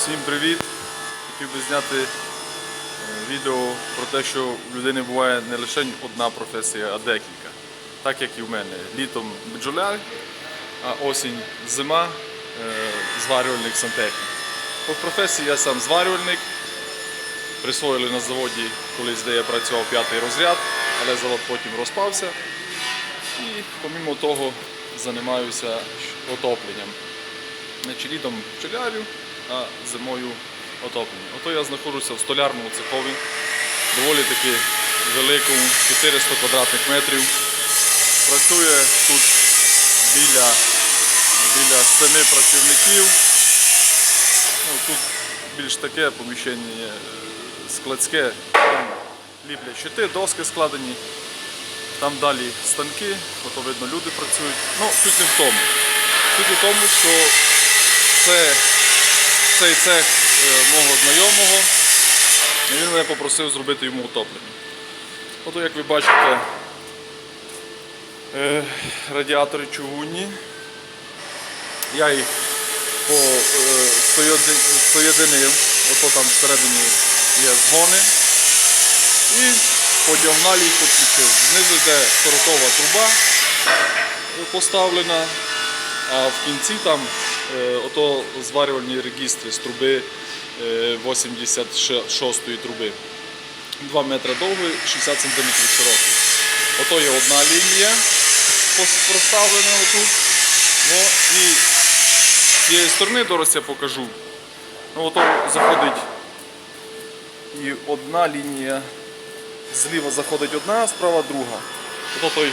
Всім привіт! Хотів би зняти е, відео про те, що в людини буває не лише одна професія, а декілька. Так як і в мене. Літом бджоляр, а осінь зима, е, зварювальник сантехнік. По професії я сам зварювальник. Присвоїли на заводі колись, де я працював п'ятий розряд, але завод потім розпався. І помімо того займаюся отопленням. Літом пчелярю, а зимою отоплення. Ото я знаходжуся в столярному цехові, доволі таки великому, 400 квадратних метрів. Працює тут біля, біля 7 працівників. Ну, тут більш таке поміщення е, складське, там ліплять щити, доски складені. Там далі станки, ото видно, люди працюють. Ну, суть не в тому. Суть у тому, що це цей цех е, мого знайомого. І він мене попросив зробити йому утоплення. Ото, як ви бачите, е, радіатори чугунні. Я їх по, е, ото там всередині є згони. І по діагоналі їх підключив. Знизу йде сорокова труба поставлена, а в кінці там ото зварювальні регістри з труби е, 86 труби. 2 метри довгої, 60 см широкий. Ото є одна лінія проставлена отут. О, і з цієї сторони, зараз я покажу. Ну, ото заходить і одна лінія зліва заходить одна, справа друга. Ото той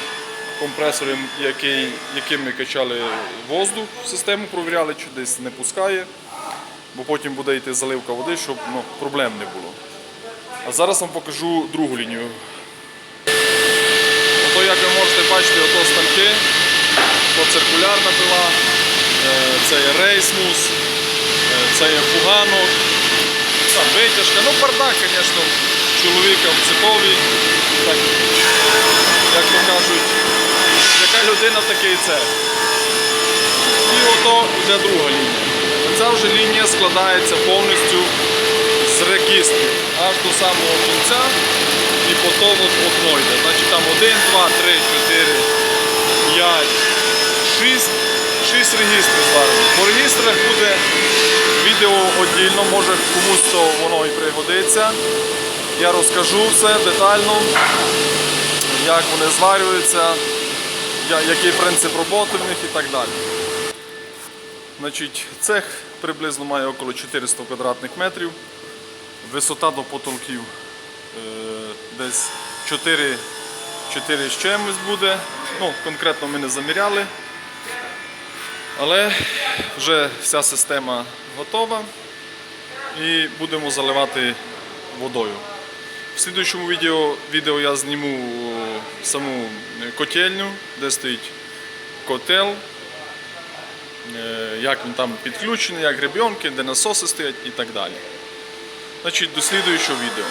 компресор, який, яким ми качали воздух в систему, провіряли, чи десь не пускає, бо потім буде йти заливка води, щоб ну, проблем не було. А зараз вам покажу другу лінію. Ото, як ви можете бачити, ото станки, то циркулярна пила, е, це є рейсмус, е, це є фуганок, витяжка. Ну, бардак, звісно, чоловіка в цехові. Так, як то кажуть, яка людина такий цех. І ото вже друга лінія. Ця вже лінія складається повністю з регістрів аж до самого кінця і потім от окно йде. Значить там 1, 2, 3, 4, 5, 6, 6 регістрів зварено. По регістрах буде відео віддільно, може комусь то воно і пригодиться. Я розкажу все детально, як вони зварюються, який принцип роботи в них і так далі. Значить, цех приблизно має около 400 квадратних метрів. Висота до потолків е, десь 4, 4 з чимось буде. Ну, конкретно ми не заміряли. Але вже вся система готова і будемо заливати водою. В слідуючому відео, відео я зніму саму котельню, де стоїть котел, е, як він там підключений, як гребенки, де насоси стоять і так далі. Значить, до слідуючого відео.